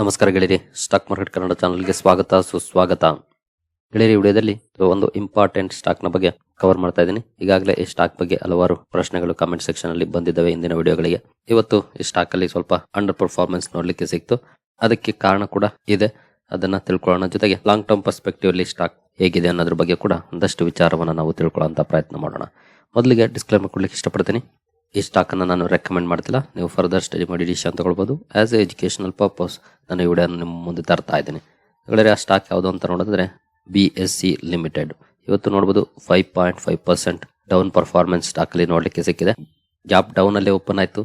ನಮಸ್ಕಾರ ಗೆಳೆಯರಿ stock market Kannada ಚಾನಲ್ಗೆ ಸ್ವಾಗತ, ಸುಸ್ವಾಗತ. ಗೆಳೆಯರಿ ವಿಡಿಯೋದಲ್ಲಿ ಒಂದು ಇಂಪಾರ್ಟೆಂಟ್ ಸ್ಟಾಕ್ನ ಬಗ್ಗೆ ಕವರ್ ಮಾಡ್ತಾ ಇದ್ದೀನಿ. ಈಗಾಗಲೇ ಈ ಸ್ಟಾಕ್ ಬಗ್ಗೆ ಹಲವಾರು ಪ್ರಶ್ನೆಗಳು ಕಮೆಂಟ್ ಸೆಕ್ಷನ್ ಅಲ್ಲಿ ಬಂದಿದ್ದಾವೆ ಇಂದಿನ ವಿಡಿಯೋಗಳಿಗೆ. ಇವತ್ತು ಈ ಸ್ಟಾಕ್ ಅಲ್ಲಿ ಸ್ವಲ್ಪ ಅಂಡರ್ ಪರ್ಫಾರ್ಮೆನ್ಸ್ ನೋಡ್ಲಿಕ್ಕೆ ಸಿಕ್ತು. ಅದಕ್ಕೆ ಕಾರಣ ಕೂಡ ಇದೆ. ಅದನ್ನ ತಿಳ್ಕೊಳ್ಳೋಣ. ಜೊತೆಗೆ ಲಾಂಗ್ ಟರ್ಮ್ ಪರ್ಸ್ಪೆಕ್ಟಿವ್ ಅಲ್ಲಿ ಸ್ಟಾಕ್ ಹೇಗಿದೆ ಅನ್ನೋದ್ರ ಬಗ್ಗೆ ಕೂಡ ಒಂದಷ್ಟು ವಿಚಾರವನ್ನು ನಾವು ತಿಳ್ಕೊಳ್ಳೋಂತ ಪ್ರಯತ್ನ ಮಾಡೋಣ. ಮೊದಲಿಗೆ ಡಿಸ್ಕ್ಲೇಮರ್ ಕೊಡ್ಲಿಕ್ಕೆ ಇಷ್ಟಪಡ್ತೀನಿ. ಈ ಸ್ಟಾಕನ್ನು ನಾನು ರೆಕಮೆಂಡ್ ಮಾಡ್ತಿಲ್ಲ. ನೀವು ಫರ್ದರ್ ಸ್ಟಡಿ ಮಾಡಿ ಡಿಸಿಷನ್ ತೊಗೊಳ್ಬೋದು. ಆ್ಯಸ್ ಎ ಎಜುಕೇಷನಲ್ ಪರ್ಪಸ್ ನಾನು ಈ ವಿಡಿಯೋ ನಿಮ್ಮ ಮುಂದೆ ತರ್ತಾ ಇದ್ದೀನಿ. ಹೇಳಿದ್ರೆ ಆ ಸ್ಟಾಕ್ ಯಾವುದು ಅಂತ ನೋಡಿದ್ರೆ ಬಿ ಎಸ್ ಸಿ ಲಿಮಿಟೆಡ್ ಇವತ್ತು ನೋಡ್ಬೋದು five point five percent down performance ಸ್ಟಾಕಲ್ಲಿ ನೋಡಲಿಕ್ಕೆ ಸಿಕ್ಕಿದೆ. ಗ್ಯಾಪ್ ಡೌನಲ್ಲೇ ಓಪನ್ ಆಯಿತು.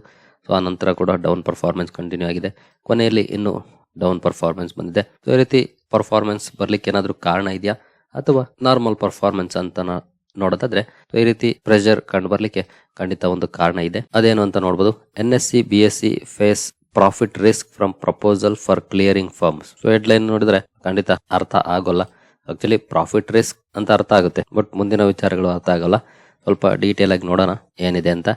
ಸೊ ಆ ನಂತರ ಕೂಡ ಡೌನ್ ಪರ್ಫಾರ್ಮೆನ್ಸ್ ಕಂಟಿನ್ಯೂ ಆಗಿದೆ. ಕೊನೆಯಲ್ಲಿ ಇನ್ನು ಡೌನ್ ಪರ್ಫಾರ್ಮೆನ್ಸ್ ಬಂದಿದೆ. ಸೊ ಈ ರೀತಿ ಪರ್ಫಾರ್ಮೆನ್ಸ್ ಬರಲಿಕ್ಕೆ ಏನಾದರೂ ಕಾರಣ ಇದೆಯಾ? ಅಥವಾ ನಾರ್ಮಲ್ ಪರ್ಫಾರ್ಮೆನ್ಸ್ ಅಂತ ನೋಡೋದಾದ್ರೆ ಈ ರೀತಿ ಪ್ರೆಷರ್ ಕಂಡು ಬರ್ಲಿಕ್ಕೆ ಖಂಡಿತ ಒಂದು ಕಾರಣ ಇದೆ. ಅದೇನು ಅಂತ ನೋಡಬಹುದು N S C B S C face profit risk from proposal for clearing firms so headline ನೋಡಿದ್ರೆ ಖಂಡಿತ ಅರ್ಥ ಆಗೋಲ್ಲ. ಆಕ್ಚುಲಿ ಪ್ರಾಫಿಟ್ ರಿಸ್ಕ್ ಅಂತ ಅರ್ಥ ಆಗುತ್ತೆ. ಬಟ್ ಮುಂದಿನ ವಿಚಾರಗಳು ಅರ್ಥ ಆಗೋಲ್ಲ. ಸ್ವಲ್ಪ ಡೀಟೇಲ್ ಆಗಿ ನೋಡೋಣ ಏನಿದೆ ಅಂತ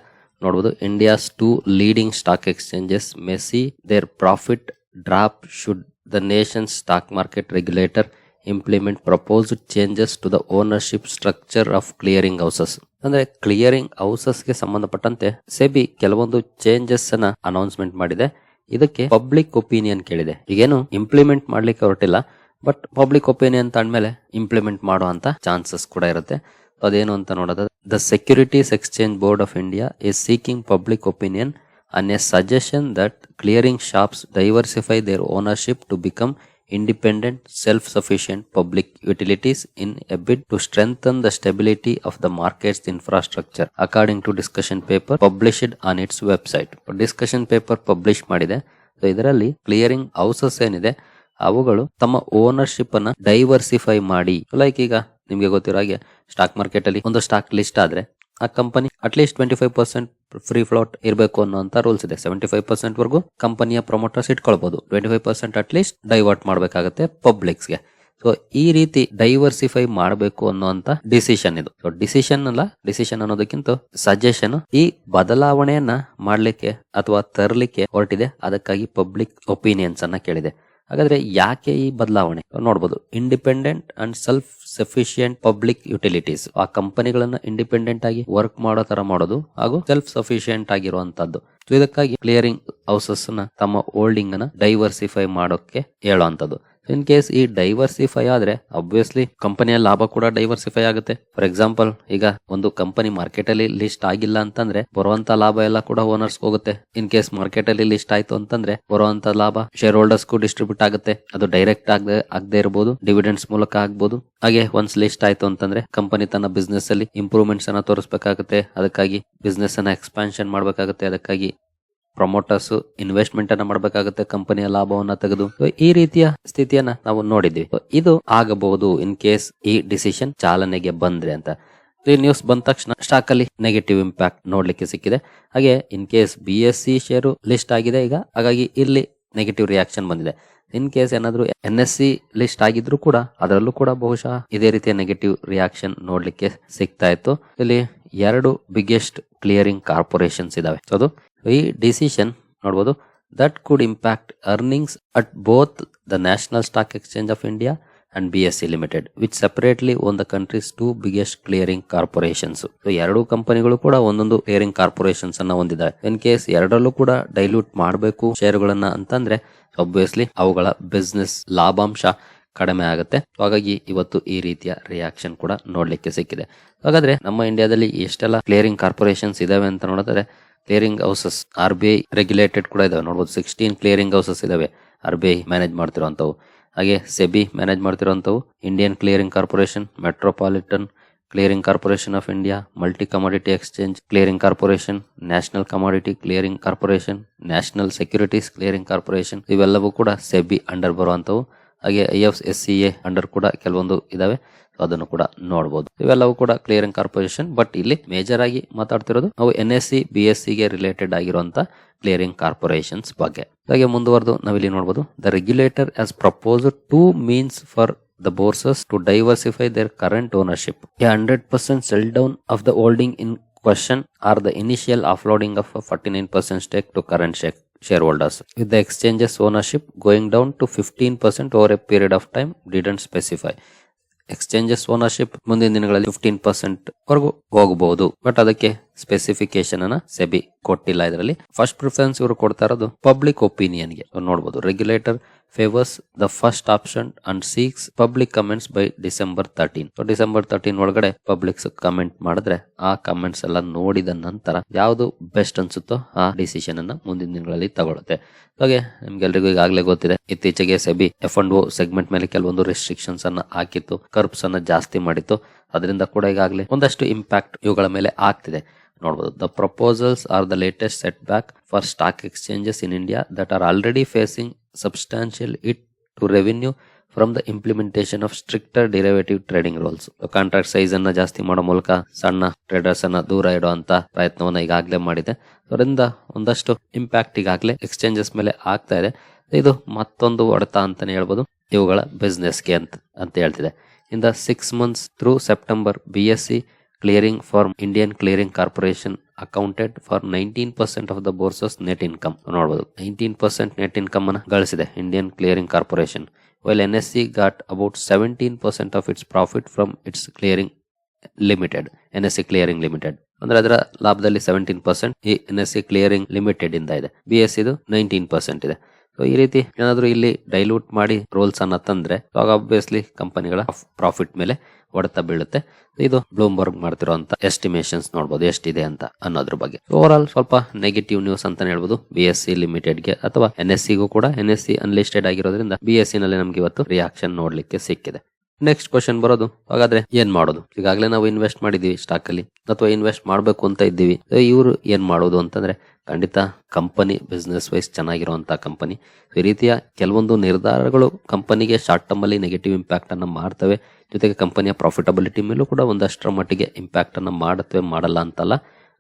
ನೋಡಬಹುದು India's two leading stock exchanges may see their profit drop should the nation stock market regulator implement proposed changes to the ownership structure of clearing houses ಅಂದ್ರೆ ಕ್ಲಿಯರಿಂಗ್ ಹೌಸಸ್ಗೆ ಸಂಬಂಧಪಟ್ಟಂತೆ ಸೆಬಿ ಕೆಲವೊಂದು ಚೇಂಜಸ್ ಅನ್ನ ಅನೌನ್ಸ್ಮೆಂಟ್ ಮಾಡಿದೆ. ಇದಕ್ಕೆ ಪಬ್ಲಿಕ್ ಒಪಿನಿಯನ್ ಕೇಳಿದೆ. ಈಗೇನು implement ಮಾಡ್ಲಿಕ್ಕೆ ಹೊರಟಿಲ್ಲ ಬಟ್ ಪಬ್ಲಿಕ್ ಒಪಿನಿಯನ್ ತಂದ್ಮೇಲೆ ಇಂಪ್ಲಿಮೆಂಟ್ ಮಾಡುವಂತ ಚಾನ್ಸಸ್ ಕೂಡ ಇರುತ್ತೆ. ಅದೇನು ಅಂತ ನೋಡೋದು the securities exchange board of India is seeking public opinion on a suggestion that clearing shops diversify their ownership to become independent, self sufficient public utilities in a bid to strengthen the stability of the market's infrastructure, according to discussion paper published on its website. discussion paper publish ಮಾಡಿದೆ so ಇದರಲ್ಲಿ clearing houses ಏನಿದೆ ಅವುಗಳು ತಮ್ಮ ownership ಅನ್ನ diversify ಮಾಡಿ like ಈಗ ನಿಮ್ಗೆ ಗೊತ್ತಿರೋ ಹಾಗೆ ಸ್ಟಾಕ್ ಮಾರ್ಕೆಟ್ ಅಲ್ಲಿ ಒಂದು ಸ್ಟಾಕ್ ಲಿಸ್ಟ್ ಆದ್ರೆ ಆ company at least twenty five percent free float ಇರಬೇಕು ಅನ್ನೋಂತ ರೂಲ್ಸ್ ಇದೆ. ಸೆವೆಂಟಿ ಫೈವ್ ಪರ್ಸೆಂಟ್ ವರೆಗೂ ಕಂಪನಿಯ promoters ಇಟ್ಕೊಳ್ಬಹುದು twenty five percent at least divert ಮಾಡಬೇಕಾಗುತ್ತೆ ಪಬ್ಲಿಕ್ಸ್ಗೆ ಸೊ ಈ ರೀತಿ ಡೈವರ್ಸಿಫೈ ಮಾಡಬೇಕು ಅನ್ನುವಂತ ಡಿಸಿಷನ್ ಇದು. ಸೊ ಡಿಸಿಷನ್ ಅಲ್ಲ ಡಿಸಿಷನ್ ಅನ್ನೋದಕ್ಕಿಂತ ಸಜೆಷನ್ ಈ ಬದಲಾವಣೆಯನ್ನ ಮಾಡ್ಲಿಕ್ಕೆ ಅಥವಾ ತರಲಿಕ್ಕೆ ಹೊರಟಿದೆ. ಅದಕ್ಕಾಗಿ ಪಬ್ಲಿಕ್ ಒಪಿನಿಯನ್ಸ್ ಅನ್ನ ಕೇಳಿದೆ. ಹಾಗಾದ್ರೆ ಯಾಕೆ ಈ ಬದಲಾವಣೆ? ನೋಡಬಹುದು independent and self sufficient public utilities ಆ ಕಂಪನಿಗಳನ್ನ ಇಂಡಿಪೆಂಡೆಂಟ್ ಆಗಿ ವರ್ಕ್ ಮಾಡೋ ತರ ಮಾಡೋದು ಹಾಗೂ ಸೆಲ್ಫ್ ಸಫಿಶಿಯಂಟ್ ಆಗಿರುವಂತದ್ದು ಇದಕ್ಕಾಗಿ ಕ್ಲಿಯರಿಂಗ್ ಹೌಸಸ್ನ ತಮ್ಮ ಹೋಲ್ಡಿಂಗ್ ಅನ್ನ ಡೈವರ್ಸಿಫೈ ಮಾಡೋಕೆ ಹೇಳುವಂತದ್ದು ಇನ್ ಕೇಸ್ ಈ ಡೈವರ್ಸಿಫೈ ಆದ್ರೆ ಅಬ್ವಿಯಸ್ಲಿ ಕಂಪನಿಯ ಲಾಭ ಕೂಡ ಡೈವರ್ಸಿಫೈ ಆಗುತ್ತೆ. ಫಾರ್ ಎಕ್ಸಾಂಪಲ್ ಈಗ ಒಂದು ಕಂಪನಿ ಮಾರ್ಕೆಟ್ ಅಲ್ಲಿ ಲಿಸ್ಟ್ ಆಗಿಲ್ಲ ಅಂತಂದ್ರೆ, ಬರುವಂತ ಲಾಭ ಎಲ್ಲ ಕೂಡ ಓನರ್ಸ್ ಹೋಗುತ್ತೆ. ಇನ್ ಕೇಸ್ ಮಾರ್ಕೆಟ್ ಅಲ್ಲಿ ಲಿಸ್ಟ್ ಆಯ್ತು ಅಂತಂದ್ರೆ, ಬರುವಂತ ಲಾಭ ಶೇರ್ ಹೋಲ್ಡರ್ಸ್ಗೂ ಡಿಸ್ಟ್ರಿಬ್ಯೂಟ್ ಆಗುತ್ತೆ. ಅದು ಡೈರೆಕ್ಟ್ ಆಗದೆ ಆಗದೆ ಇರಬಹುದು ಡಿವಿಡೆಂಡ್ಸ್ ಮೂಲಕ ಆಗ್ಬಹುದು ಹಾಗೆ ಒನ್ಸ್ ಲಿಸ್ಟ್ ಆಯ್ತು ಅಂತಂದ್ರೆ ಕಂಪನಿ ತನ್ನ ಬಿಸ್ನೆಸ್ ಅಲ್ಲಿ ಇಂಪ್ರೂವ್ಮೆಂಟ್ಸ್ ಅನ್ನ ತೋರಿಸಬೇಕಾಗುತ್ತೆ. ಅದಕ್ಕಾಗಿ ಬಿಸ್ನೆಸ್ ಅನ್ನ ಎಕ್ಸ್ಪಾನ್ಷನ್ ಮಾಡಬೇಕಾಗುತ್ತೆ. ಅದಕ್ಕಾಗಿ ಪ್ರಮೋಟರ್ಸ್ ಇನ್ವೆಸ್ಟ್ಮೆಂಟ್ ಅನ್ನ ಮಾಡಬೇಕಾಗುತ್ತೆ ಕಂಪನಿಯ ಲಾಭವನ್ನ ತೆಗೆದು. ಈ ರೀತಿಯ ಸ್ಥಿತಿಯನ್ನ ನಾವು ನೋಡಿದ್ವಿ. ಇದು ಆಗಬಹುದು ಇನ್ ಕೇಸ್ ಈ ಡಿಸಿಷನ್ ಚಾಲನೆಗೆ ಬಂದ್ರೆ ಅಂತ. ಈ ನ್ಯೂಸ್ ಬಂದ ತಕ್ಷಣ ಸ್ಟಾಕ್ ಅಲ್ಲಿ ನೆಗೆಟಿವ್ ಇಂಪ್ಯಾಕ್ಟ್ ನೋಡ್ಲಿಕ್ಕೆ ಸಿಕ್ಕಿದೆ. ಹಾಗೆ in case B S C share list ಆಗಿದೆ, ಈಗ ಹಾಗಾಗಿ ಇಲ್ಲಿ ನೆಗೆಟಿವ್ ರಿಯಾಕ್ಷನ್ ಬಂದಿದೆ. ಇನ್ ಕೇಸ್ ಏನಾದ್ರು ಎನ್ ಎಸ್ ಸಿ ಲಿಸ್ಟ್ ಆಗಿದ್ರು ಕೂಡ ಅದರಲ್ಲೂ ಕೂಡ ಬಹುಶಃ ಇದೇ ರೀತಿಯ ನೆಗೆಟಿವ್ ರಿಯಾಕ್ಷನ್ ನೋಡ್ಲಿಕ್ಕೆ ಸಿಗ್ತಾ ಇತ್ತು. ಇಲ್ಲಿ ಎರಡು ಬಿಗ್ಗೆಸ್ಟ್ ಕ್ಲಿಯರಿಂಗ್ ಕಾರ್ಪೊರೇಷನ್ಸ್ ಇದಾವೆ. ಅದು ಈ ಡಿಸಿಷನ್ ನೋಡಬಹುದು that could impact earnings at both the national stock exchange of India and B S C limited which separately own the country's two biggest clearing corporations ಎರಡು ಕಂಪನಿಗಳು ಕೂಡ ಒಂದೊಂದು ಕ್ಲಿಯರಿಂಗ್ ಕಾರ್ಪೊರೇಷನ್ಸ್ ಅನ್ನ ಹೊಂದಿದ್ದಾರೆ ಇನ್ ಕೇಸ್ ಎರಡರಲ್ಲೂ ಕೂಡ dilute ಮಾಡಬೇಕು ಶೇರುಗಳನ್ನ ಅಂತಂದ್ರೆ ಒಬ್ವಿಯಸ್ಲಿ ಅವುಗಳ ಬಿಸ್ನೆಸ್ ಲಾಭಾಂಶ ಕಡಿಮೆ ಆಗುತ್ತೆ. ಹಾಗಾಗಿ ಇವತ್ತು ಈ ರೀತಿಯ ರಿಯಾಕ್ಷನ್ ಕೂಡ ನೋಡ್ಲಿಕ್ಕೆ ಸಿಕ್ಕಿದೆ. ಹಾಗಾದ್ರೆ ನಮ್ಮ ಇಂಡಿಯಾದಲ್ಲಿ ಎಷ್ಟೆಲ್ಲ ಕ್ಲಿಯರಿಂಗ್ ಕಾರ್ಪೊರೇಷನ್ಸ್ ಇದಾವೆ ಅಂತ ನೋಡಿದ್ರೆ clearing houses are R B regulated ಕೂಡ ಇದಾವೆ. ನೋಡಬಹುದು ಸಿಕ್ಸ್ಟೀನ್ ಕ್ಲಿಯರಿಂಗ್ ಹೌಸಸ್ ಇದಾವೆ. ಆರ್ ಬಿ ಐ ಮ್ಯಾನೇಜ್ ಮಾಡ್ತಿರುವಂಥವು ಹಾಗೆ SEBI manage ಮಾಡ್ತಿರುವಂಥವು Indian clearing corporation metropolitan clearing corporation of India multi commodity exchange clearing corporation national commodity clearing corporation national securities clearing corporation ಇವೆಲ್ಲವೂ ಕೂಡ SEBI under ಬರುವಂಥವು. ಹಾಗೆ I F S C A under ಕೂಡ ಕೆಲವೊಂದು ಇದಾವೆ. ಅದನ್ನು ಕೂಡ ನೋಡಬಹುದು ಇವೆಲ್ಲವೂ ಕೂಡ ಕ್ಲಿಯರಿಂಗ್ ಕಾರ್ಪೊರೇಷನ್ ಬಟ್ ಇಲ್ಲಿ ಮೇಜರ್ ಆಗಿ ಮಾತಾಡ್ತಿರೋದು ನಾವು ಎನ್ ಎಸ್ ಸಿ ಗೆ ರಿಲೇಟೆಡ್ ಆಗಿರುವಂತ ಕ್ಲಿಯರಿಂಗ್ ಕಾರ್ಪೊರೇಷನ್ ಬಗ್ಗೆ. ಹಾಗೆ ಮುಂದುವರೆದು ನಾವು ಇಲ್ಲಿ ನೋಡಬಹುದು the regulator has propose two means for the bourses to diversify their current ownership a hundred percent sell down of the holding in question or the initial offloading of forty nine percent stake to current shake share holders with the exchanges ownership going down to fifteen percent over a period of time didn't specify exchanges ownership ಮುಂದಿನ ದಿನಗಳಲ್ಲಿ fifteen percent ವರೆಗೂ ಹೋಗಬಹುದು. But ಅದಕ್ಕೆ specification ಅನ್ನ SEBI ಕೊಟ್ಟಿಲ್ಲ ಇದರಲ್ಲಿ. First preference ಇವರು ಕೊಡ್ತಾ ಇರೋದು ಪಬ್ಲಿಕ್ ಒಪಿನಿಯನ್ಗೆ. ನೋಡಬಹುದು regulator favours the first option and seeks public comments by December thirteen December thirteen ಒಳಗಡೆ ಪಬ್ಲಿಕ್ಸ್ ಕಮೆಂಟ್ ಮಾಡಿದ್ರೆ ಆ ಕಮೆಂಟ್ಸ್ ಎಲ್ಲ ನೋಡಿದ ನಂತರ ಯಾವುದು ಬೆಸ್ಟ್ ಅನ್ಸುತ್ತೋ ಆ ಡಿಸಿಷನ್ ಅನ್ನ ಮುಂದಿನ ದಿನಗಳಲ್ಲಿ ತಗೊಳುತ್ತೆ ಹಾಗೆ ನಿಮ್ಗೆಲ್ರಿಗೂ ಈಗಾಗಲೇ ಗೊತ್ತಿದೆ, ಇತ್ತೀಚೆಗೆ SEBI F and O segment ಮೇಲೆ ಕೆಲವೊಂದು ರೆಸ್ಟ್ರಿಕ್ಷನ್ಸ್ ಅನ್ನ ಹಾಕಿತ್ತು ಕರ್ಪ್ಸ್ ಅನ್ನ ಜಾಸ್ತಿ ಮಾಡಿತ್ತು. ಅದರಿಂದ ಕೂಡ ಈಗಾಗಲೇ ಒಂದಷ್ಟು ಇಂಪ್ಯಾಕ್ಟ್ ಇವುಗಳ ಮೇಲೆ ಆಗ್ತಿದೆ. ನೋಡಬಹುದು the proposals are the latest setback for stock exchanges in India that are already facing substantial hit to revenue from the implementation of stricter derivative trading rules contract size ಅನ್ನ ಜಾಸ್ತಿ ಮಾಡೋ ಮೂಲಕ ಸಣ್ಣ ಟ್ರೇಡರ್ಸ್ ಅನ್ನ ದೂರ ಇಡುವಂತ ಪ್ರಯತ್ನವನ್ನ ಈಗಾಗಲೇ ಮಾಡಿದೆ. ಅದರಿಂದ ಒಂದಷ್ಟು ಇಂಪ್ಯಾಕ್ಟ್ ಈಗಾಗಲೇ ಎಕ್ಸ್ಚೇಂಜಸ್ ಮೇಲೆ ಆಗ್ತಾ ಇದೆ. ಇದು ಮತ್ತೊಂದು ಹೊಡೆತ ಅಂತಾನೆ ಹೇಳ್ಬೋದು. ಇವುಗಳ ಬಿಸ್ನೆಸ್ಗೆ ಅಂತ ಅಂತ ಹೇಳ್ತಿದೆ. In the six months through September B S C clearing firm Indian clearing corporation accounted for nineteen percent of the bourses net income ನೋಡಬಹುದು ನೈನ್ಟೀನ್ ಪರ್ಸೆಂಟ್ ನೆಟ್ ಇನ್ಕಮ್ ಅನ್ನು ಗಳಿಸಿದೆ Indian clearing corporation while N S C got about seventeen percent of its profit from its clearing limited N S C clearing limited ಅಂದ್ರೆ ಅದರ ಲಾಭದಲ್ಲಿ seventeen percent ಈ N S C clearing limited ಇಂದ ಇದೆ. B S ಇದು nineteen percent ಇದೆ. So ಈ ರೀತಿ ಏನಾದರೂ ಇಲ್ಲಿ ಡೈಲ್ಯೂಟ್ ಮಾಡಿ ರೋಲ್ಸ್ ಅನ್ನ ತಂದ್ರೆ ಅವಾಗ ಆಬ್ವಿಯಸ್ಲಿ ಕಂಪನಿಗಳ ಪ್ರಾಫಿಟ್ ಮೇಲೆ ಹೊಡೆತ ಬೀಳುತ್ತೆ. ಇದು ಬ್ಲೂಮ್ಬರ್ಗ್ ಮಾಡ್ತಿರೋಂತ ಎಸ್ಟಿಮೇಷನ್ಸ್ ನೋಡಬಹುದು ಎಷ್ಟಿದೆ ಅಂತ ಅನ್ನೋದ್ರ ಬಗ್ಗೆ. ಓವರ್ ಆಲ್ ಸ್ವಲ್ಪ ನೆಗೆಟಿವ್ ನ್ಯೂಸ್ ಅಂತಾನೆ ಹೇಳ್ಬೋದು. ಬಿ ಎಸ್ ಸಿ ಲಿಮಿಟೆಡ್ಗೆ ಅಥವಾ ಎನ್ ಎಸ್ ಸಿಗೂ ಕೂಡ ಎನ್ ಎಸ್ ಸಿ ಅನ್ಲಿಸ್ಟೆಡ್ ಆಗಿರೋದ್ರಿಂದ ಬಿ ಎಸ್ ಸಿ ನಲ್ಲಿ ನಮ್ಗೆ ಇವತ್ತು ರಿಯಾಕ್ಷನ್ ನೋಡ್ಲಿಕ್ಕೆ ಸಿಕ್ಕಿದೆ. ನೆಕ್ಸ್ಟ್ ಕ್ವಶನ್ ಬರೋದು. ಹಾಗಾದ್ರೆ ಏನ್ ಮಾಡೋದು? ಈಗಾಗಲೇ ನಾವು ಇನ್ವೆಸ್ಟ್ ಮಾಡಿದೀವಿ ಸ್ಟಾಕ್ ಅಲ್ಲಿ. ಅಥವಾ ಇನ್ವೆಸ್ಟ್ ಮಾಡಬೇಕು ಅಂತ ಇದ್ದೀವಿ. ಇವರು ಏನ್ ಮಾಡೋದು ಅಂತಂದ್ರೆ ಖಂಡಿತ ಕಂಪನಿ ಬಿಸ್ನೆಸ್ ವೈಸ್ ಚೆನ್ನಾಗಿರುವಂಥ ಕಂಪನಿ ಈ ರೀತಿಯ ಕೆಲವೊಂದು ನಿರ್ಧಾರಗಳು ಕಂಪನಿಗೆ ಶಾರ್ಟ್ ಟರ್ಮ್ ಅಲ್ಲಿ ನೆಗೆಟಿವ್ ಇಂಪ್ಯಾಕ್ಟ್ ಅನ್ನ ಮಾಡ್ತವೆ. ಜೊತೆಗೆ ಕಂಪನಿಯ ಪ್ರಾಫಿಟಬಿಲಿಟಿ ಮೇಲೂ ಕೂಡ ಒಂದಷ್ಟರ ಮಟ್ಟಿಗೆ ಇಂಪ್ಯಾಕ್ಟ್ ಅನ್ನ ಮಾಡುತ್ತವೆ, ಮಾಡಲ್ಲ ಅಂತಲ್ಲ.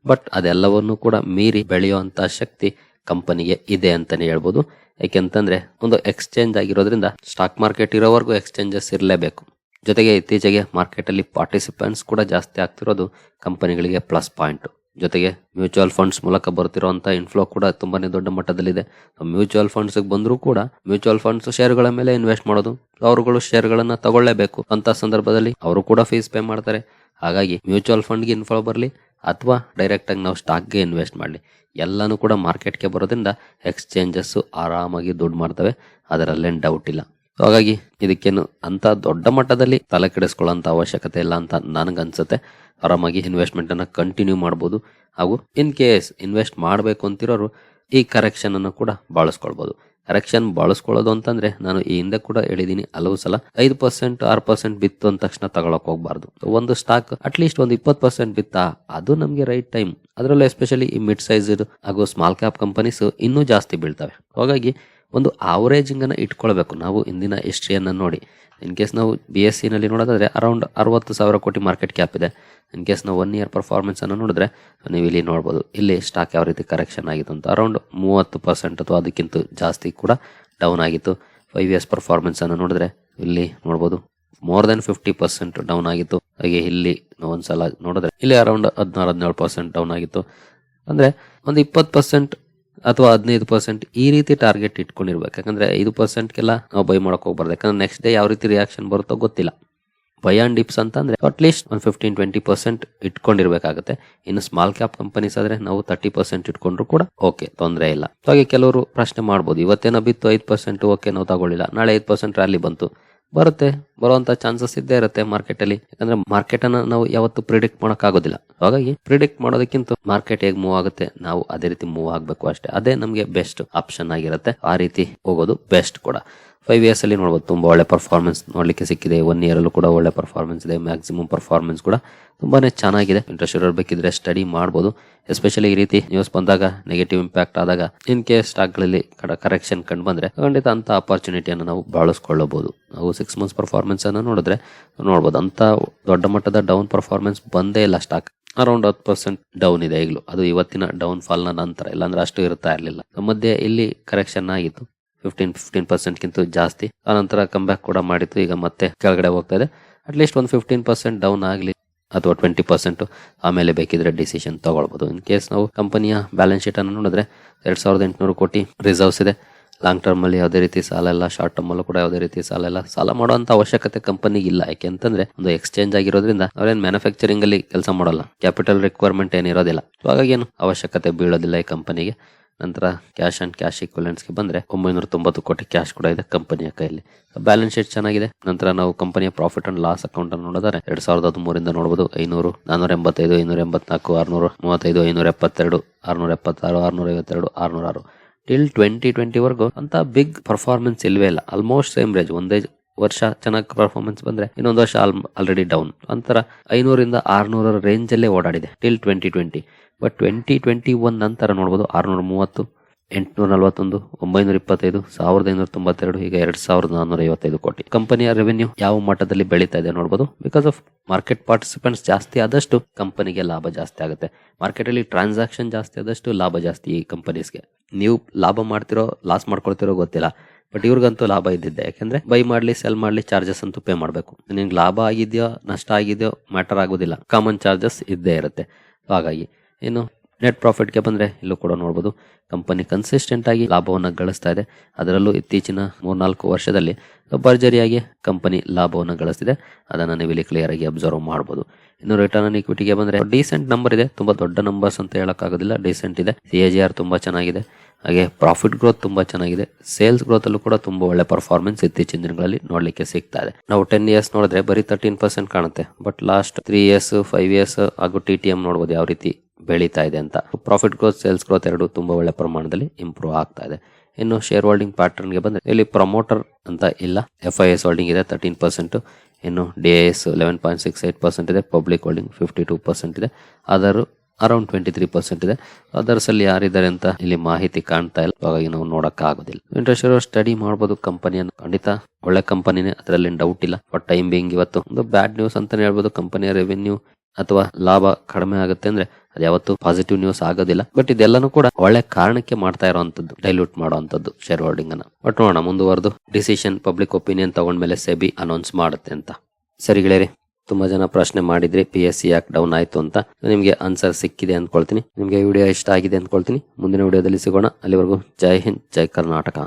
ಬಟ್ ಅದೆಲ್ಲವನ್ನು ಕೂಡ ಮೀರಿ ಬೆಳೆಯುವಂತ ಶಕ್ತಿ ಕಂಪನಿಗೆ ಇದೆ ಅಂತಾನೆ ಹೇಳ್ಬೋದು. ಯಾಕೆಂತಂದ್ರೆ ಒಂದು ಎಕ್ಸ್ಚೇಂಜ್ ಆಗಿರೋದ್ರಿಂದ ಸ್ಟಾಕ್ ಮಾರ್ಕೆಟ್ ಇರೋವರೆಗೂ ಎಕ್ಸ್ಚೇಂಜಸ್ ಇರಲೇಬೇಕು. ಜೊತೆಗೆ ಇತ್ತೀಚೆಗೆ ಮಾರ್ಕೆಟ್ ಅಲ್ಲಿ ಪಾರ್ಟಿಸಿಪೆಂಟ್ಸ್ ಕೂಡ ಜಾಸ್ತಿ ಆಗ್ತಿರೋದು ಕಂಪನಿಗಳಿಗೆ ಪ್ಲಸ್ ಪಾಯಿಂಟ್ ಜೊತೆಗೆ ಮ್ಯೂಚುವಲ್ ಫಂಡ್ಸ್ ಮೂಲಕ ಬರ್ತಿರುವಂತಹ ಇನ್ಫ್ಲೋ ಕೂಡ ತುಂಬಾನೇ ದೊಡ್ಡ ಮಟ್ಟದಲ್ಲಿದೆ. ಮ್ಯೂಚುವಲ್ ಫಂಡ್ಸ್ ಬಂದರೂ ಕೂಡ ಮ್ಯೂಚುವಲ್ ಫಂಡ್ಸ್ ಶೇರ್ಗಳ ಮೇಲೆ ಇನ್ವೆಸ್ಟ್ ಮಾಡೋದು, ಅವರುಗಳು ಶೇರ್ಗಳನ್ನ ತಗೊಳ್ಳೇಬೇಕು ಅಂತ ಸಂದರ್ಭದಲ್ಲಿ ಅವರು ಕೂಡ ಫೀಸ್ ಪೇ ಮಾಡ್ತಾರೆ. ಹಾಗಾಗಿ ಮ್ಯೂಚುವಲ್ ಫಂಡ್ಗೆ ಇನ್ಫ್ಲೋ ಬರಲಿ ಅಥವಾ ಡೈರೆಕ್ಟ್ ಆಗಿ ನಾವು ಸ್ಟಾಕ್ಗೆ ಇನ್ವೆಸ್ಟ್ ಮಾಡಲಿ. ಎಲ್ಲಾನು ಕೂಡ ಮಾರ್ಕೆಟ್ಗೆ ಬರೋದ್ರಿಂದ ಎಕ್ಸ್ಚೇಂಜಸ್ಸು ಆರಾಮಾಗಿ ದುಡ್ಡು ಮಾಡ್ತವೆ. ಅದರಲ್ಲೇನು ಡೌಟ್ ಇಲ್ಲ. ಹಾಗಾಗಿ ಇದಕ್ಕೇನು ಅಂತ ದೊಡ್ಡ ಮಟ್ಟದಲ್ಲಿ ತಲೆ ಕೆಡಿಸ್ಕೊಳ್ಳೋಂಥ ಅವಶ್ಯಕತೆ ಇಲ್ಲ ಅಂತ ನನಗನ್ಸುತ್ತೆ. ಆರಾಮಾಗಿ ಇನ್ವೆಸ್ಟ್ಮೆಂಟ್ ಅನ್ನ ಕಂಟಿನ್ಯೂ ಮಾಡ್ಬೋದು. ಹಾಗೂ ಇನ್ ಕೇಸ್ ಇನ್ವೆಸ್ಟ್ ಮಾಡಬೇಕು ಅಂತಿರೋರು ಈ ಕರೆಕ್ಷನ್ ಅನ್ನು ಕೂಡ ಬಳಸ್ಕೊಳ್ಬಹುದು ಕರೆಕ್ಷನ್ ಬಳಸ್ಕೊಳ್ಳೋದು ಅಂತಂದ್ರೆ ನಾನು ಈ ಹಿಂದೆ ಕೂಡ ಹೇಳಿದೀನಿ ಹಲವು ಸಲ. ಐದು ಪರ್ಸೆಂಟ್ ಆರು ಪರ್ಸೆಂಟ್ ಬಿತ್ತು ಅಂದ ತಕ್ಷಣ ತಗೊಳಕ್ ಹೋಗ್ಬಾರ್ದು. ಒಂದು ಸ್ಟಾಕ್ ಅಟ್ಲೀಸ್ಟ್ ಒಂದು ಇಪ್ಪತ್ತು ಪರ್ಸೆಂಟ್ ಬಿತ್ತಾ ಅದು ನಮಗೆ ರೈಟ್ ಟೈಮ್ ಅದರಲ್ಲೂ ಎಸ್ಪೆಷಲಿ ಈ ಮಿಡ್ ಸೈಜ್ ಹಾಗೂ ಸ್ಮಾಲ್ ಕ್ಯಾಪ್ ಕಂಪನೀಸ್ ಇನ್ನೂ ಜಾಸ್ತಿ ಬೀಳ್ತವೆ. ಹಾಗಾಗಿ ಒಂದು ಆವರೇಜಿಂಗ್ ಅನ್ನ ಇಟ್ಕೊಳ್ಬೇಕು. ನಾವು ಇಂದಿನ ಹಿಸ್ಟ್ರಿಯನ್ನು ನೋಡಿ. ಇನ್ ಕೇಸ್ ನಾವು ಬಿ ಎಸ್ನಲ್ಲಿ ನೋಡೋದಾದ್ರೆ ಅರೌಂಡ್ ಅರವತ್ತು ಸಾವಿರ ಕೋಟಿ ಮಾರ್ಕೆಟ್ ಕ್ಯಾಪ್ ಇದೆ. ಇನ್ ಕೇಸ್ ನಾವು ಒನ್ ಇಯರ್ ಪರ್ಫಾರ್ಮೆನ್ಸನ್ನು ನೋಡಿದ್ರೆ ನೀವು ಇಲ್ಲಿ ನೋಡ್ಬೋದು. ಇಲ್ಲಿ ಸ್ಟಾಕ್ ಯಾವ ರೀತಿ ಕರೆಕ್ಷನ್ ಆಗಿತ್ತು ಅಂತ. ಅರೌಂಡ್ ಮೂವತ್ತು ಪರ್ಸೆಂಟ್ ಅಥವಾ ಅದಕ್ಕಿಂತ ಜಾಸ್ತಿ ಕೂಡ ಡೌನ್ ಆಗಿತ್ತು. ಫೈವ್ ಇಯರ್ಸ್ ಪರ್ಫಾರ್ಮೆನ್ಸ್ ಅನ್ನು ನೋಡಿದ್ರೆ ಇಲ್ಲಿ ನೋಡ್ಬೋದು. More than fifty percent down ಆಗಿತ್ತು. ಹಾಗೆ ಇಲ್ಲಿ ಒಂದ್ಸಲ ನೋಡಿದ್ರೆ ಇಲ್ಲಿ ಅರೌಂಡ್ ಹದಿನಾರು, ಹದಿನೇಳು ಪರ್ಸೆಂಟ್ ಡೌನ್ ಆಗಿತ್ತು. ಅಂದ್ರೆ ಒಂದು ಇಪ್ಪತ್ತು ಪರ್ಸೆಂಟ್ ಅಥವಾ ಹದಿನೈದು ಪರ್ಸೆಂಟ್ ಈ ರೀತಿ ಟಾರ್ಗೆಟ್ ಇಟ್ಕೊಂಡಿರ್ಬೇಕು. ಯಾಕಂದ್ರೆ ಐದು ಪರ್ಸೆಂಟ್ಗೆಲ್ಲ ನಾವು ಬೈ ಮಾಡಕ್ ಹೋಗ್ಬಾರ್ದು. ಯಾಕಂದ್ರೆ ನೆಕ್ಸ್ಟ್ ಡೇ ಯಾವ ರೀತಿ ರಿಯಾಕ್ಷನ್ ಬರುತ್ತೋ ಗೊತ್ತಿಲ್ಲ. ಬೈ ಆನ್ ಡಿಪ್ಸ್ ಅಂತಂದ್ರೆ ಅಟ್ಲೀಸ್ಟ್ ಒಂದು ಫಿಫ್ಟೀನ್ ಟ್ವೆಂಟಿ ಪರ್ಸೆಂಟ್ ಇಟ್ಕೊಂಡಿರ್ಬೇಕಾಗುತ್ತೆ. ಇನ್ನು ಸ್ಮಾಲ್ ಕ್ಯಾಪ್ ಕಂಪನೀಸ್ ಆದ್ರೆ ನಾವು ತರ್ಟಿ ಪರ್ಸೆಂಟ್ ಇಟ್ಕೊಂಡ್ರು ಕೂಡ ಓಕೆ ತೊಂದರೆ ಇಲ್ಲ. ಹಾಗೆ ಕೆಲವರು ಪ್ರಶ್ನೆ ಮಾಡ್ಬೋದು, ಇವತ್ತೇನೋ ಬಿತ್ತು ಐದು ಪರ್ಸೆಂಟ್ ಓಕೆ, ನಾವು ತಗೊಳ್ಳಿಲ್ಲ. ನಾಳೆ ಐದು ಪರ್ಸೆಂಟ್ ರ್ಯಾಲಿ ಬಂತು. ಬರುತ್ತೆ, ಬರುವಂತ ಚಾನ್ಸಸ್ ಇದ್ದೇ ಇರುತ್ತೆ ಮಾರ್ಕೆಟ್ ಅಲ್ಲಿ. ಯಾಕಂದ್ರೆ ಮಾರ್ಕೆಟ್ ಅನ್ನ ನಾವು ಯಾವತ್ತು ಪ್ರಿಡಿಕ್ಟ್ ಮಾಡಕ್ ಆಗೋದಿಲ್ಲ ಹಾಗಾಗಿ ಪ್ರಿಡಿಕ್ಟ್ ಮಾಡೋದಕ್ಕಿಂತ ಮಾರ್ಕೆಟ್ ಹೇಗೆ ಮೂವ್ ಆಗುತ್ತೆ, ನಾವು ಅದೇ ರೀತಿ ಮೂವ್ ಆಗ್ಬೇಕು ಅಷ್ಟೇ. ಅದೇ ನಮಗೆ ಬೆಸ್ಟ್ ಆಪ್ಷನ್ ಆಗಿರುತ್ತೆ. ಆ ರೀತಿ ಹೋಗೋದು ಬೆಸ್ಟ್ ಕೂಡ. ಫೈವ್ ಇಯರ್ಸ್ ಅಲ್ಲಿ ನೋಡಬಹುದು ತುಂಬಾ ಒಳ್ಳೆ ಪರ್ಫಾರ್ಮೆನ್ಸ್ ನೋಡ್ಲಿಕ್ಕೆ ಸಿಕ್ಕಿದೆ. ಒನ್ ಇಯರ್ ಅಲ್ಲೂ ಕೂಡ ಒಳ್ಳೆ ಪರ್ಫಾರ್ಮೆನ್ಸ್ ಇದೆ ಮ್ಯಾಕ್ಸಿಮಮ್ ಪರ್ಫಾರ್ಮೆನ್ಸ್ ಕೂಡ ತುಂಬಾ ಚೆನ್ನಾಗಿದೆ. ಇಂಟ್ರೆಸ್ಟ್ ಇರೋರು ಬೇಕಿದ್ರೆ ಸ್ಟಡಿ ಮಾಡಬಹುದು ಎಸ್ಪೆಷಲಿ ಈ ರೀತಿ ನ್ಯೂಸ್ ಬಂದಾಗ ನೆಗೆಟಿವ್ ಇಂಪ್ಯಾಕ್ಟ್ ಆದಾಗ ಇನ್ ಕೇಸ್ ಸ್ಟಾಕ್ಗಳಲ್ಲಿ ಕರೆಕ್ಷನ್ ಕಂಡು ಬಂದ್ರೆ, ಖಂಡಿತ ಅಂತ ಅಪರ್ಚುನಿಟಿಯನ್ನು ನಾವು ಬಳಸ್ಕೊಳ್ಳಬಹುದು. ನಾವು ಸಿಕ್ಸ್ ಮಂತ್ಸ್ ಪರ್ಫಾರ್ಮೆನ್ಸ್ ಅನ್ನು ನೋಡಿದ್ರೆ ನೋಡಬಹುದು ಅಂತ ದೊಡ್ಡ ಮಟ್ಟದ ಡೌನ್ ಪರ್ಫಾರ್ಮೆನ್ಸ್ ಬಂದೇ ಇಲ್ಲ ಸ್ಟಾಕ್ ಅರೌಂಡ್ ಹತ್ತು ಪರ್ಸೆಂಟ್ ಡೌನ್ ಇದೆ ಈಗಲೂ. ಅದು ಇವತ್ತಿನ ಡೌನ್ ಫಾಲ್ನ ನಂತರ, ಇಲ್ಲಾಂದ್ರೆ ಅಷ್ಟು ಇರ್ತಾ ಇರಲಿಲ್ಲ. ಮಧ್ಯೆ ಇಲ್ಲಿ ಕರೆಕ್ಷನ್ ಆಗಿತ್ತು. ಫಿಫ್ಟೀನ್ ಫಿಫ್ಟೀನ್ ಪರ್ಸೆಂಟ್ಗಿಂತ ಜಾಸ್ತಿ. ಆನಂತರ ಕಂಬ್ಯಾಕ್ ಬ್ಯಾಕ್ ಕೂಡ ಮಾಡಿತ್ತು. ಈಗ ಮತ್ತೆ ಕೆಳಗಡೆ ಹೋಗ್ತಾ ಇದೆ. ಅಟ್ಲೀಸ್ಟ್ ಒಂದು ಫಿಫ್ಟೀನ್ ಪರ್ಸೆಂಟ್ ಡೌನ್ ಆಗಲಿ ಅಥವಾ ಟ್ವೆಂಟಿ ಪರ್ಸೆಂಟ್ ಆಮೇಲೆ ಬೇಕಿದ್ರೆ ಡಿಸಿಷನ್ ತಗೊಳ್ಬೋದು. ಇನ್ ಕೇಸ್ ನಾವು ಕಂಪನಿಯ ಬ್ಯಾಲೆನ್ಸ್ ಶೀಟ್ ಅನ್ನು ನೋಡಿದ್ರೆ ಎರಡ್ ಸಾವಿರದ ಎಂಟುನೂರು ಕೋಟಿ ರಿಸರ್ವ್ಸ್ ಇದೆ. ಲಾಂಗ್ ಟರ್ಮ್ ಅಲ್ಲಿ ಯಾವುದೇ ರೀತಿ ಸಾಲ ಇಲ್ಲ. ಶಾರ್ಟ್ ಟರ್ಮ್ ಅಲ್ಲೂ ಕೂಡ ಯಾವುದೇ ರೀತಿ ಸಾಲ ಇಲ್ಲ. ಸಾಲ ಮಾಡುವಂತ ಅವಶ್ಯಕತೆ ಕಂಪನಿಗೆ ಇಲ್ಲ. ಯಾಕೆ ಅಂತಂದ್ರೆ ಒಂದು ಎಕ್ಸ್ಚೇಂಜ್ ಆಗಿರೋದ್ರಿಂದ ಅವ್ರೇನ್ ಮ್ಯಾನುಫ್ಯಾಕ್ಚರಿಂಗ್ ಅಲ್ಲಿ ಕೆಲಸ ಮಾಡೋಲ್ಲ. ಕ್ಯಾಪಿಟಲ್ ರಿಕ್ವೈರ್ಮೆಂಟ್ ಏನಿರೋದಿಲ್ಲ. ಇವಾಗ ಏನು ಅವಶ್ಯಕತೆ ಬೀಳೋದಿಲ್ಲ ಈ ಕಂಪನಿಗೆ ನಂತರ ಕ್ಯಾಶ್ ಅಂಡ್ ಕ್ಯಾಶ್ಗೆ ಬಂದ್ರೆ ಒಂಬೈನೂರ ತೊಂಬತ್ತು ಕೋಟಿ ಕ್ಯಾಶ್ ಕೂಡ ಇದೆ ಕಂಪನಿಯ ಕೈಯಲ್ಲಿ. ಬ್ಯಾಲೆನ್ಸ್ ಶೀಟ್ ಚೆನ್ನಾಗಿದೆ. ನಂತರ ನಾವು ಕಂಪನಿಯ ಪ್ರಾಫಿಟ್ ಅಂಡ್ ಲಾಸ್ ಅಕೌಂಟ್ ಅನ್ನು ನೋಡಿದರೆ ಎರಡ್ ಸಾವಿರದ ಹದಿಮೂರಿಂದ ನೋಡಬಹುದು ಐನೂರು ನಾನೂರ ಎಂಬತ್ತೈದು ಐನೂರ ಎಂಬತ್ನಾಲ್ಕು ಆರ್ನೂರ, ಮೂವತ್ತೈದು ಐನೂರ ಎಪ್ಪತ್ತೆರಡು ಆರ್ನೂರ ಎಪ್ಪತ್ತಾರು ಆರ್ನೂರ ಐವತ್ತೆರಡು ಆರ್ನೂರ ಆರು ಟಿಲ್ ಟ್ವೆಂಟಿ ಟ್ವೆಂಟಿ ವರ್ಗು ಅಂತ ಬಿಗ್ ಪರ್ಫಾರ್ಮೆನ್ಸ್ ಇಲ್ವೇ ಇಲ್ಲ. ಆಲ್ಮೋಸ್ಟ್ ಸೇಮ್ ರೇಜ್ ಒಂದೇ ವರ್ಷ ಚೆನ್ನಾಗಿ ಪರ್ಫಾರ್ಮೆನ್ಸ್ ಬಂದ್ರೆ ಇನ್ನೊಂದು ವರ್ಷ ಆಲ್ರೆಡಿ ಡೌನ್ ಅಂತರ ಐನೂರಿಂದ ಆರ್ನೂರ ರೇಂಜ್ ಅಲ್ಲೇ ಓಡಾಡಿದೆ. Till twenty twenty but twenty twenty one ನಂತರ ನೋಡ್ಬೋದು ಆರುನೂರ ಮೂವತ್ತು ಎಂಟುನೂರ ನಲವತ್ತೊಂದು ಒಂಬೈನೂರ ಇಪ್ಪತ್ತೈದು ಸಾವಿರದ ಐನೂರ ತೊಂಬತ್ತೆರಡು ಈಗ ಎರಡ್ ಸಾವಿರದ ನಾನ್ನೂರ ಐವತ್ತೈದು ಕೋಟಿ ಕಂಪನಿಯ ರೆವೆನ್ಯೂ ಯಾವ ಮಟ್ಟದಲ್ಲಿ ಬೆಳೀತಾ ಇದೆ ನೋಡಬಹುದು ಬಿಕಾಸ್ ಆಫ್ ಮಾರ್ಕೆಟ್ ಪಾರ್ಟಿಸಿಪೆಂಟ್ಸ್ ಜಾಸ್ತಿ ಆದಷ್ಟು ಕಂಪನಿಗೆ ಲಾಭ ಜಾಸ್ತಿ ಆಗುತ್ತೆ. ಮಾರ್ಕೆಟ್ ಅಲ್ಲಿ ಟ್ರಾನ್ಸಾಕ್ಷನ್ ಜಾಸ್ತಿ ಆದಷ್ಟು ಲಾಭ ಜಾಸ್ತಿ ಈ ಕಂಪನೀಸ್ಗೆ ನೀವು ಲಾಭ ಮಾಡ್ತಿರೋ ಲಾಸ್ ಮಾಡ್ಕೊಳ್ತಿರೋ ಗೊತ್ತಿಲ್ಲ. ಬಟ್ ಇವ್ರಿಗಂತೂ ಲಾಭ ಇದ್ದಿದ್ದೆ. ಯಾಕೆಂದ್ರೆ ಬೈ ಮಾಡ್ಲಿ ಸೆಲ್ ಮಾಡ್ಲಿ ಚಾರ್ಜಸ್ ಅಂತೂ ಪೇ ಮಾಡಬೇಕು. ನಿಮ್ಗೆ ಲಾಭ ಆಗಿದೆಯೋ, ನಷ್ಟ ಆಗಿದೆಯೋ ಮ್ಯಾಟರ್ ಆಗೋದಿಲ್ಲ. ಕಾಮನ್ ಚಾರ್ಜಸ್ ಇದ್ದೇ ಇರುತ್ತೆ. ಹಾಗಾಗಿ ಇನ್ನು ನೆಟ್ ಪ್ರಾಫಿಟ್ಗೆ ಬಂದ್ರೆ ಇಲ್ಲೂ ಕೂಡ ನೋಡಬಹುದು ಕಂಪನಿ ಕನ್ಸಿಸ್ಟೆಂಟ್ ಆಗಿ ಲಾಭವನ್ನು ಗಳಿಸ್ತಾ ಇದೆ. ಅದರಲ್ಲೂ ಇತ್ತೀಚಿನ ಮೂರ್ನಾಲ್ಕು ವರ್ಷದಲ್ಲಿ ಭರ್ಜರಿಯಾಗಿ ಕಂಪನಿ ಲಾಭವನ್ನು ಗಳಿಸ್ತಿದೆ. ಅದನ್ನು ನೀವು ಇಲ್ಲಿ ಕ್ಲಿಯರ್ ಆಗಿ ಅಬ್ಸರ್ವ್ ಮಾಡಬಹುದು ಇನ್ನು ರಿಟರ್ನ್ ಆನ್ ಇಕ್ವಿಟಿಗೆ ಬಂದ್ರೆ ಡೀಸೆಂಟ್ ನಂಬರ್ ಇದೆ. ತುಂಬಾ ದೊಡ್ಡ ನಂಬರ್ಸ್ ಅಂತ ಹೇಳೋಕ್ಕಾಗೋದಿಲ್ಲ. ಡೀಸೆಂಟ್ ಇದೆ. ಸಿ ಎ ಜಿ ಆರ್ ತುಂಬಾ ಚೆನ್ನಾಗಿದೆ. ಹಾಗೆ ಪ್ರಾಫಿಟ್ ಗ್ರೋತ್ ತುಂಬಾ ಚೆನ್ನಾಗಿದೆ. ಸೇಲ್ಸ್ ಗ್ರೋತ್ ಅಲ್ಲೂ ಕೂಡ ತುಂಬಾ ಒಳ್ಳೆ ಪರ್ಫಾರ್ಮೆನ್ಸ್ ಇತ್ತೀಚಿನ ದಿನಗಳಲ್ಲಿ ನೋಡಲಿಕ್ಕೆ ಸಿಗ್ತಾ ಇದೆ. ನಾವು ಟೆನ್ ಇಯರ್ಸ್ ನೋಡಿದ್ರೆ ಬರೀ ತರ್ಟೀನ್ ಪರ್ಸೆಂಟ್ ಕಾಣುತ್ತೆ. But last three years five years ಹಾಗೂ ಟಿ ಟಿ ಎಂ ನೋಡ್ಬೋದು ಯಾವ ರೀತಿ ಬೆಳೀತಾ ಇದೆ ಅಂತ. ಪ್ರಾಫಿಟ್ ಗ್ರೋತ್ ಸೇಲ್ಸ್ ಗ್ರೋತ್ ಎರಡು ತುಂಬಾ ಒಳ್ಳೆ ಪ್ರಮಾಣದಲ್ಲಿ ಇಂಪ್ರೂವ್ ಆಗ್ತಾ ಇದೆ. ಇನ್ನು ಶೇರ್ ಹೋಲ್ಡಿಂಗ್ ಪ್ಯಾಟರ್ನ್ಗೆ ಬಂದ್ರೆ ಇಲ್ಲಿ ಪ್ರಮೋಟರ್ ಅಂತ ಇಲ್ಲ. ಎಫ್ ಐ ಎಸ್ ಹೋಲ್ಡಿಂಗ್ ಇದೆ ತರ್ಟೀನ್ ಪರ್ಸೆಂಟ್ ಇನ್ನು D S eleven point six eight percent ಇದೆ public holding fifty two percent ಇದೆ. Other around twenty three percent ಇದೆ. ಅದರ್ಸ್ ಅಲ್ಲಿ ಯಾರಿದ್ದಾರೆ ಅಂತ ಇಲ್ಲಿ ಮಾಹಿತಿ ಕಾಣ್ತಾ ಇಲ್ಲ. ಹಾಗಾಗಿ ನಾವು ನೋಡಕ್ ಆಗೋದಿಲ್ಲ ಇಂಟ್ರೆಸ್ಟ್ ಇರೋ ಸ್ಟಡಿ ಮಾಡಬಹುದು ಕಂಪನಿಯನ್ನು. ಖಂಡಿತ ಒಳ್ಳೆ ಕಂಪನಿನೇ ಅದರಲ್ಲಿ ಡೌಟ್ ಇಲ್ಲ. ಬಟ್ ಟೈಮ್ ಬಿಂಗ್ ಇವತ್ತು ಒಂದು ಬ್ಯಾಡ್ ನ್ಯೂಸ್ ಅಂತಾನೆ ಹೇಳ್ಬೋದು. ಕಂಪನಿಯ ರೆವೆನ್ಯೂ ಅಥವಾ ಲಾಭ ಕಡಿಮೆ ಆಗುತ್ತೆ ಅಂದ್ರೆ ಅದು ಯಾವತ್ತು ಪಾಸಿಟಿವ್ ನ್ಯೂಸ್ ಆಗೋದಿಲ್ಲ. ಬಟ್ ಇದೆಲ್ಲಾನು ಕೂಡ ಒಳ್ಳೆ ಕಾರಣಕ್ಕೆ ಮಾಡ್ತಾ ಇರುವಂತದ್ದು ಡೈಲ್ಯೂಟ್ ಮಾಡುವಂತದ್ದು ಶೇರ್ ಹೋಲ್ಡಿಂಗ್ ಅನ್ನ. ಬಟ್ ನೋಡೋಣ, ಮುಂದುವರೆದು. ಡಿಸಿಷನ್ ಪಬ್ಲಿಕ್ ಒಪಿನಿಯನ್ ತಗೊಂಡ್ಮೇಲೆ ಸೆಬಿ ಅನೌನ್ಸ್ ಮಾಡುತ್ತೆ ಅಂತ. ಸರಿ ಗೆಳೆಯರಿ, ತುಂಬಾ ಜನ ಪ್ರಶ್ನೆ ಮಾಡಿದ್ರಿ ಪಿ ಎಸ್ ಸಿ ಯಾಕೆ ಡೌನ್ ಆಯ್ತು ಅಂತ ನಿಮ್ಗೆ ಆನ್ಸರ್ ಸಿಕ್ಕಿದೆ ಅಂದ್ಕೊಳ್ತೀನಿ ನಿಮ್ಗೆ ವಿಡಿಯೋ ಇಷ್ಟ ಆಗಿದೆ ಅಂದ್ಕೊಳ್ತೀನಿ ಮುಂದಿನ ವಿಡಿಯೋದಲ್ಲಿ ಸಿಗೋಣ. ಅಲ್ಲಿವರೆಗೂ ಜೈ ಹಿಂದ್, ಜೈ ಕರ್ನಾಟಕ.